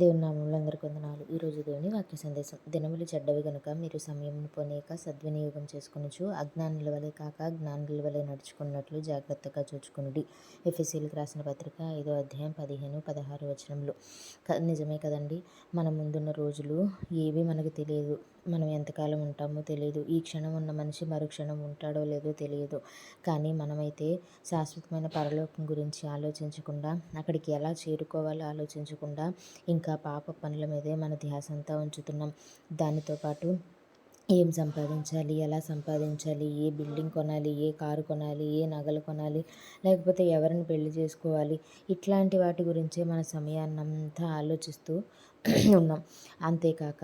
దేవుని నామంలో అందరికీ వందనాలు. ఈరోజు దేవుని వాక్య సందేశం. దినములు చెడ్డవి గనుక మీరు సమయం పోనీక సద్వినియోగం చేసుకునొచ్చు అజ్ఞానుల వలె కాక జ్ఞానుల వలె నడుచుకున్నట్లు జాగ్రత్తగా చూచుకునుడి. ఎఫ్ఎస్సీలకు రాసిన పత్రిక ఐదో అధ్యాయం పదిహేను పదహారు వచనంలో నిజమే కదండి? మన ముందున్న రోజులు ఏవి మనకు తెలియదు. మనం ఎంతకాలం ఉంటామో తెలియదు ఈ క్షణం ఉన్న మనిషి మరుక్షణం ఉంటాడో లేదో తెలియదు కానీ మనమైతే శాశ్వతమైన పరలోకం గురించి ఆలోచించకుండా అక్కడికి ఎలా చేరుకోవాలో ఆలోచించకుండా ఇంకా పాప పనుల మీదే మన ధ్యాస అంతా ఉంచుతున్నాం. దానితో పాటు ఏం సంపాదించాలి ఎలా సంపాదించాలి ఏ బిల్డింగ్ కొనాలి ఏ కారు కొనాలి ఏ నగలు కొనాలి లేకపోతే ఎవరిని పెళ్ళి చేసుకోవాలి ఇట్లాంటి వాటి గురించే మన సమయాన్నంతా ఆలోచిస్తూ ఉన్నాం. అంతేకాక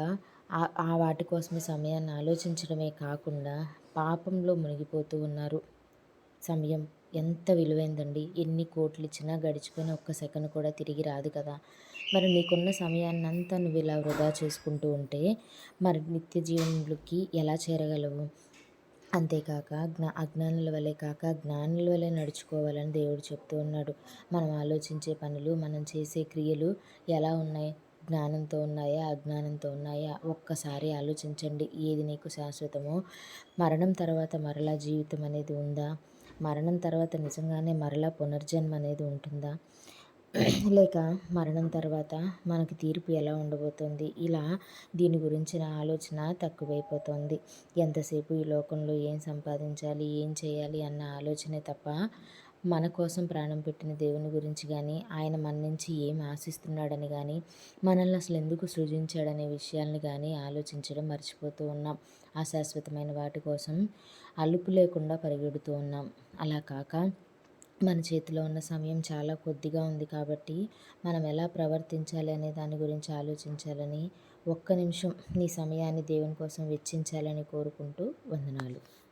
ఆ వాటి కోసమే సమయాన్ని ఆలోచించడమే కాకుండా పాపంలో మునిగిపోతూ ఉన్నారు. సమయం ఎంత విలువైందండి. ఎన్ని కోట్లు ఇచ్చినా గడిచిపోయిన ఒక్క సెకండ్ కూడా తిరిగి రాదు కదా. మరి నీకున్న సమయాన్ని అంతా నువ్వు ఇలా వృధా చేసుకుంటూ ఉంటే మరి నిత్య జీవనంలోకి ఎలా చేరగలవు? అంతేకాక జ్ఞా అజ్ఞానుల వలె కాక జ్ఞానుల వలె నడుచుకోవాలని దేవుడు చెప్తూ ఉన్నాడు. మనం ఆలోచించే పనులు మనం చేసే క్రియలు ఎలా ఉన్నాయి? జ్ఞానంతో ఉన్నాయా అజ్ఞానంతో ఉన్నాయా? ఒక్కసారి ఆలోచించండి. ఏది నీకు శాశ్వతమో? మరణం తర్వాత మరలా జీవితం అనేది ఉందా? మరణం తర్వాత నిజంగానే మరలా పునర్జన్మ అనేది ఉంటుందా? లేక మరణం తర్వాత మనకి తీర్పు ఎలా ఉండబోతుంది? ఇలా దీని గురించిన ఆలోచన తక్కువైపోతుంది. ఎంతసేపు ఈ లోకంలో ఏం సంపాదించాలి ఏం చేయాలి అన్న ఆలోచనే తప్ప మన కోసం ప్రాణం పెట్టిన దేవుని గురించి కానీ ఆయన మన నుంచి ఏం ఆశిస్తున్నాడని కానీ మనల్ని అసలు ఎందుకు సృజించాడనే విషయాల్ని కానీ ఆలోచించడం మర్చిపోతూ ఉన్నాం. అశాశ్వతమైన వాటి కోసం అలుపు లేకుండా పరిగెడుతూ ఉన్నాం. అలా కాక మన చేతిలో ఉన్న సమయం చాలా కొద్దిగా ఉంది కాబట్టి మనం ఎలా ప్రవర్తించాలి అనే దాని గురించి ఆలోచించాలని ఒక్క నిమిషం నీ సమయాన్ని దేవుని కోసం వెచ్చించాలని కోరుకుంటూ వందనాలు.